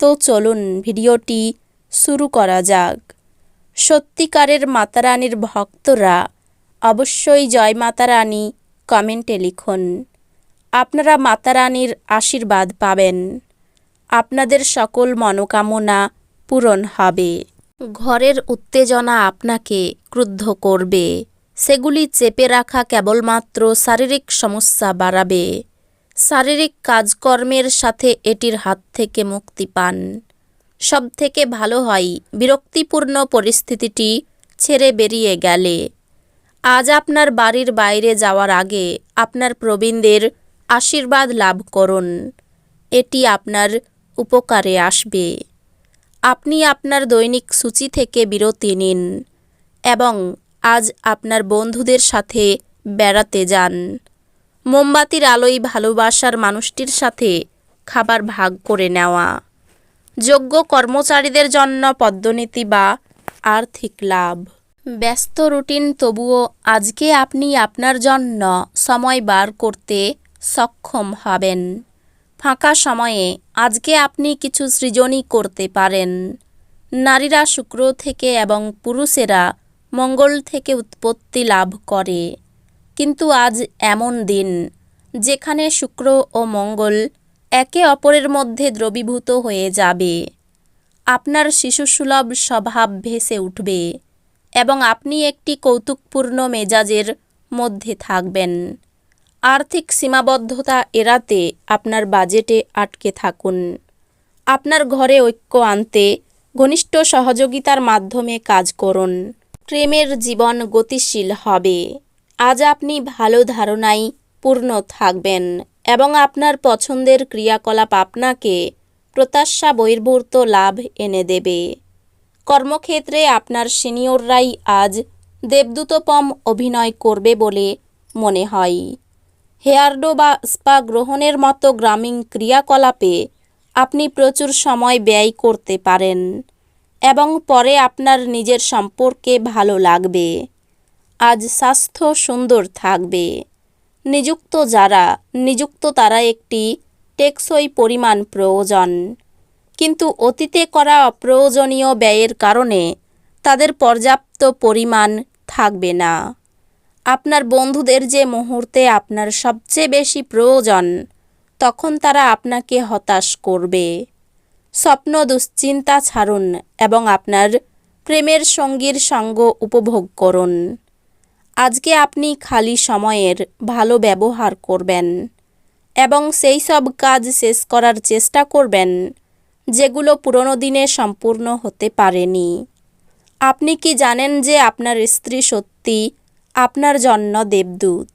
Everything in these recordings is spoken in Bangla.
তো চলুন ভিডিওটি শুরু করা যাক। সত্যিকারের মাতারানীর ভক্তরা অবশ্যই জয় মাতারানী কমেন্টে লিখুন। আপনারা মাতারানীর আশীর্বাদ পাবেন। আপনাদের সকল মনোকামনা পূরণ হবে। ঘরের উত্তেজনা আপনাকে ক্রুদ্ধ করবে। সেগুলি চেপে রাখা কেবলমাত্র শারীরিক সমস্যা বাড়াবে। শারীরিক কাজকর্মের সাথে এটির হাত থেকে মুক্তি পান। সব থেকে ভালো হয় বিরক্তিপূর্ণ পরিস্থিতিটি ছেড়ে বেরিয়ে গেলে। আজ আপনার বাড়ির বাইরে যাওয়ার আগে আপনার প্রবীণদের আশীর্বাদ লাভ করুন। এটি আপনার উপকারে আসবে। আপনি আপনার দৈনিক সূচি থেকে বিরতি নিন এবং আজ আপনার বন্ধুদের সাথে বেড়াতে যান। মোমবাতির আলোয় ভালোবাসার মানুষটির সাথে খাবার ভাগ করে নেওয়া। যোগ্য কর্মচারীদের জন্য পদ্মনীতি বা আর্থিক লাভ। ব্যস্ত রুটিন, তবুও আজকে আপনি আপনার জন্য সময় বার করতে সক্ষম হবেন। ফাঁকা সময়ে আজকে আপনি কিছু সৃজনই করতে পারেন। নারীরা শুক্র থেকে এবং পুরুষেরা মঙ্গল থেকে উৎপত্তি লাভ করে। কিন্তু আজ এমন দিন, যেখানে শুক্র ও মঙ্গল একে অপরের মধ্যে দ্রবীভূত হয়ে যাবে। আপনার শিশুসুলভ স্বভাব ভেসে উঠবে এবং আপনি একটি কৌতুকপূর্ণ মেজাজের মধ্যে থাকবেন। আর্থিক সীমাবদ্ধতা এড়াতে আপনার বাজেটে আটকে থাকুন। আপনার ঘরে ঐক্য আনতে ঘনিষ্ঠ সহযোগিতার মাধ্যমে কাজ করুন। প্রেমের জীবন গতিশীল হবে। আজ আপনি ভালো ধারণায় পূর্ণ থাকবেন এবং আপনার পছন্দের ক্রিয়াকলাপ আপনাকে প্রত্যাশা বহির্ভূত লাভ এনে দেবে। কর্মক্ষেত্রে আপনার সিনিয়ররাই আজ দেবদূতপম অভিনয় করবে বলে মনে হয়। হেয়ারডো বা স্পা গ্রহণের মতো গ্রামীণ ক্রিয়াকলাপে আপনি প্রচুর সময় ব্যয় করতে পারেন এবং পরে আপনার নিজের সম্পর্কে ভালো লাগবে। আজ স্বাস্থ্য সুন্দর থাকবে। নিযুক্ত যারা, নিযুক্ত তারা একটি টেকসই পরিমাণ প্রয়োজন। কিন্তু অতীতে করা অপ্রয়োজনীয় ব্যয়ের কারণে তাদের পর্যাপ্ত পরিমাণ থাকবে না। আপনার বন্ধুদের যে মুহূর্তে আপনার সবচেয়ে বেশি প্রয়োজন, তখন তারা আপনাকে হতাশ করবে। স্বপ্ন দুশ্চিন্তা ছাড়ুন এবং আপনার প্রেমের সঙ্গীর সঙ্গ উপভোগ করুন। আজকে আপনি খালি সময়ের ভালো ব্যবহার করবেন এবং সেই সব কাজ শেষ করার চেষ্টা করবেন, যেগুলো পুরনো দিনে সম্পূর্ণ হতে পারেনি। আপনি কি জানেন যে আপনার স্ত্রী সত্যি আপনার জন্য দেবদূত?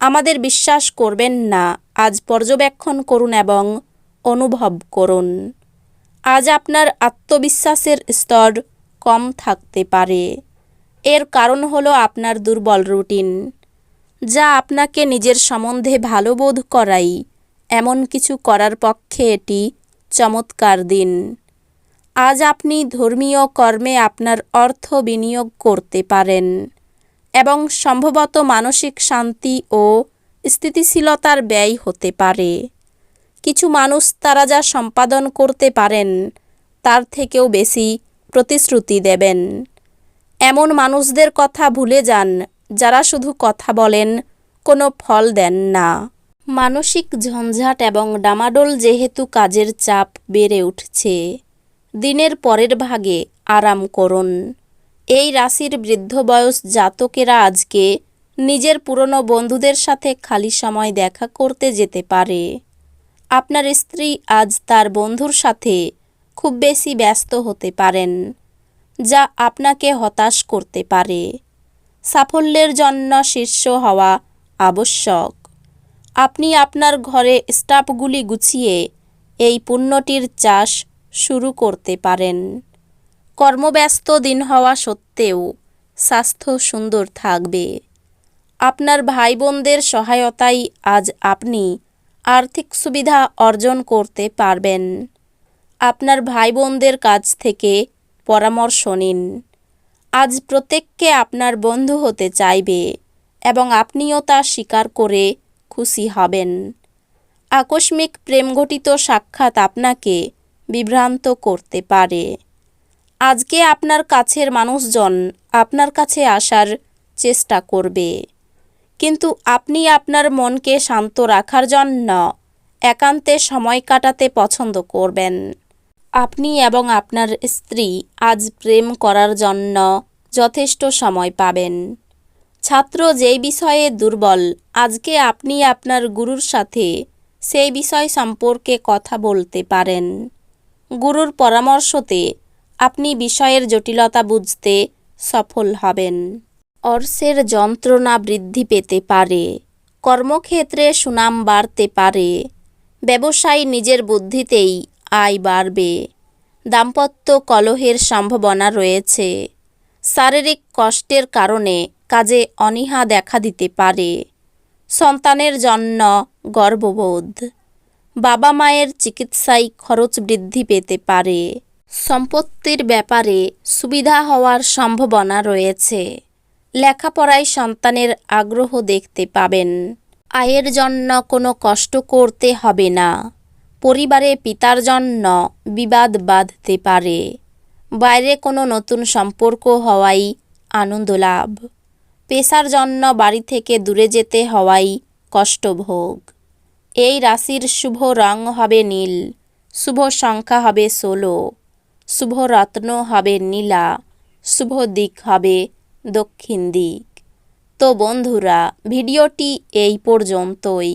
আমাদের বিশ্বাস করবেন না, আজ পর্যবেক্ষণ করুন এবং অনুভব করুন। আজ আপনার আত্মবিশ্বাসের স্তর কম থাকতে পারে। এর কারণ হলো আপনার দুর্বল রুটিন, যা আপনাকে নিজের সম্বন্ধে ভালো বোধ করাই। এমন কিছু করার পক্ষে এটি চমৎকার দিন। আজ আপনি ধর্মীয় কর্মে আপনার অর্থ বিনিয়োগ করতে পারেন এবং সম্ভবত মানসিক শান্তি ও স্থিতিশীলতার ব্যয় হতে পারে। কিছু মানুষ তারা যা সম্পাদন করতে পারেন, তার থেকেও বেশি প্রতিশ্রুতি দেবেন। এমন মানুষদের কথা ভুলে যান, যারা শুধু কথা বলেন, কোনো ফল দেন না। মানসিক ঝঞ্ঝাট এবং ডামাডোল যেহেতু কাজের চাপ বেড়ে উঠছে, দিনের পরের ভাগে আরাম করুন। এই রাশির বৃদ্ধ বয়স জাতকেরা আজকে নিজের পুরনো বন্ধুদের সাথে খালি সময় দেখা করতে যেতে পারে। আপনার স্ত্রী আজ তার বন্ধুর সাথে খুব বেশি ব্যস্ত হতে পারেন। যা আপনাকে হতাশ করতে পারে। সাফল্যের জন্য শীর্ষ হওয়া আবশ্যক। আপনি আপনার ঘরে স্টাফগুলি গুছিয়ে এই পুণ্যটির চাষ শুরু করতে পারেন। কর্মব্যস্ত দিন হওয়া সত্ত্বেও স্বাস্থ্য সুন্দর থাকবে। আপনার ভাই বোনদের সহায়তায় আজ আপনি আর্থিক সুবিধা অর্জন করতে পারবেন। আপনার ভাই বোনদের কাছ থেকে পরামর্শ নিন। আজ প্রত্যেককে আপনার বন্ধু হতে চাইবে এবং আপনিও তা স্বীকার করে খুশি হবেন। আকস্মিক প্রেমঘটিত সাক্ষাৎ আপনাকে বিভ্রান্ত করতে পারে। আজকে আপনার কাছের মানুষজন আপনার কাছে আসার চেষ্টা করবে। কিন্তু আপনি আপনার মনকে শান্ত রাখার জন্য একান্তে সময় কাটাতে পছন্দ করবেন। আপনি এবং আপনার স্ত্রী আজ প্রেম করার জন্য যথেষ্ট সময় পাবেন। ছাত্র যেই বিষয়ে দুর্বল, আজকে আপনি আপনার গুরুর সাথে সেই বিষয় সম্পর্কে কথা বলতে পারেন। গুরুর পরামর্শতে আপনি বিষয়ের জটিলতা বুঝতে সফল হবেন। অর্শের যন্ত্রণা বৃদ্ধি পেতে পারে, কর্মক্ষেত্রে সুনাম বাড়তে পারে, ব্যবসায়ী নিজের বুদ্ধিতেই আয় বাড়বে। দাম্পত্য কলহের সম্ভাবনা রয়েছে। শারীরিক কষ্টের কারণে কাজে অনীহা দেখা দিতে পারে। সন্তানের জন্য গর্ববোধ। বাবা মায়ের চিকিৎসায় খরচ বৃদ্ধি পেতে পারে। সম্পত্তির ব্যাপারে সুবিধা হওয়ার সম্ভাবনা রয়েছে। লেখাপড়ায় সন্তানের আগ্রহ দেখতে পাবেন। আয়ের জন্য কোনো কষ্ট করতে হবে না। পরিবারে পিতার জন্য বিবাদ বাঁধতে পারে। বাইরে কোনো নতুন সম্পর্ক হওয়াই আনন্দ লাভ পেশার জন্য বাড়ি থেকে দূরে যেতে হওয়াই কষ্টভোগ। এই রাশির শুভ রং হবে নীল, শুভ সংখ্যা হবে ষোলো, শুভ রত্ন হবে নীলা, শুভ দিক হবে দক্ষিণ দিক। তো বন্ধুরা, ভিডিওটি এই পর্যন্তই।